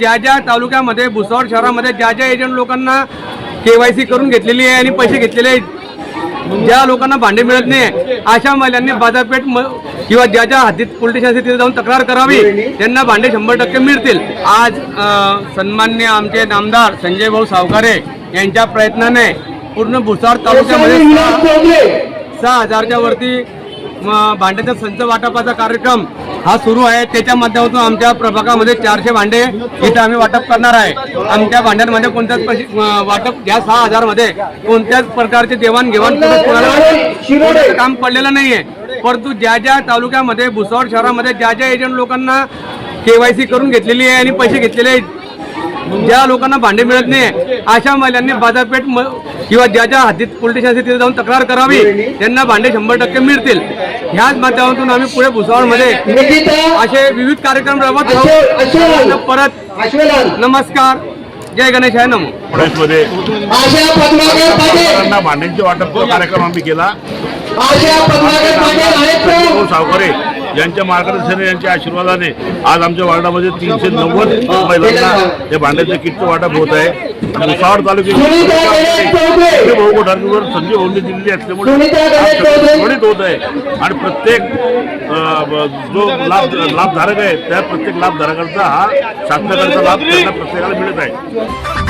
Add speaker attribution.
Speaker 1: ज्या ज्या तालुक्यामध्ये भुसावळ शहरामध्ये ज्या ज्या एजंट लोकांना केवायसी करून घेतलेली आहे आणि पैसे घेतलेले आहेत ज्या लोकांना भांडे मिळत नाही अशा महिलांनी बाजारपेठ किंवा ज्या ज्या हद्दीत स्टेशन तिथे जाऊन तक्रार करावी त्यांना भांडे शंभर टक्के मिळतील. आज सन्मान्य आमचे नामदार संजय भाऊ सावकारे यांच्या प्रयत्नाने पूर्ण भुसावळ तालुक्यामध्ये सहा- हजारच्या वरती भांड्याचा संच वाटपाचा कार्यक्रम हा सुरू आहे. त्याच्या माध्यमातून आमच्या प्रभागामध्ये चारशे भांडे इथं आम्ही वाटप करणार आहे. आमच्या भांड्यांमध्ये कोणत्याच वाटप या सहा हजारमध्ये कोणत्याच प्रकारचे देवाणघेवाण काम पडलेलं नाहीये. परंतु ज्या ज्या तालुक्यामध्ये भुसावळ शहरामध्ये ज्या ज्या एजंट लोकांना केवायसी करून घेतलेली आहे आणि पैसे घेतलेले आहेत ज्या लोकांना भांडे मिळत नाही अशा महिलांनी बाजारपेठ म- किंवा ज्या ज्या हद्दीत पोलीस स्टेशन तिथे जाऊन तक्रार करावी. त्यांना भांडे शंभर टक्के मिळतील. ह्याच माध्यमातून आम्ही पुढे भुसावळमध्ये असे विविध कार्यक्रम राबवत आहोत. परत नमस्कार. जय गणेश आहे नमो.
Speaker 2: कामगारांना भांड्यांचे वाटप कार्यक्रम आम्ही केला. भाऊ सावकारे. यांच्या मार्गदर्शन यांच्या आशीर्वादाने आज आमच्या वार्डामध्ये तीनशे नव्वद महिलांना हे भांड्याचे किटचं वाटप होत आहे भुसावळ
Speaker 3: चौधरी.
Speaker 2: तालुक्यात भाऊ कोठारीवर संजय भाऊंनी दिलेली असल्यामुळे. त्वरित होत आहे आणि प्रत्येक जो लाभ लाभधारक आहे त्या प्रत्येक लाभधारकांचा हा शासनाकडचा लाभ त्यांना प्रत्येकाला मिळत आहे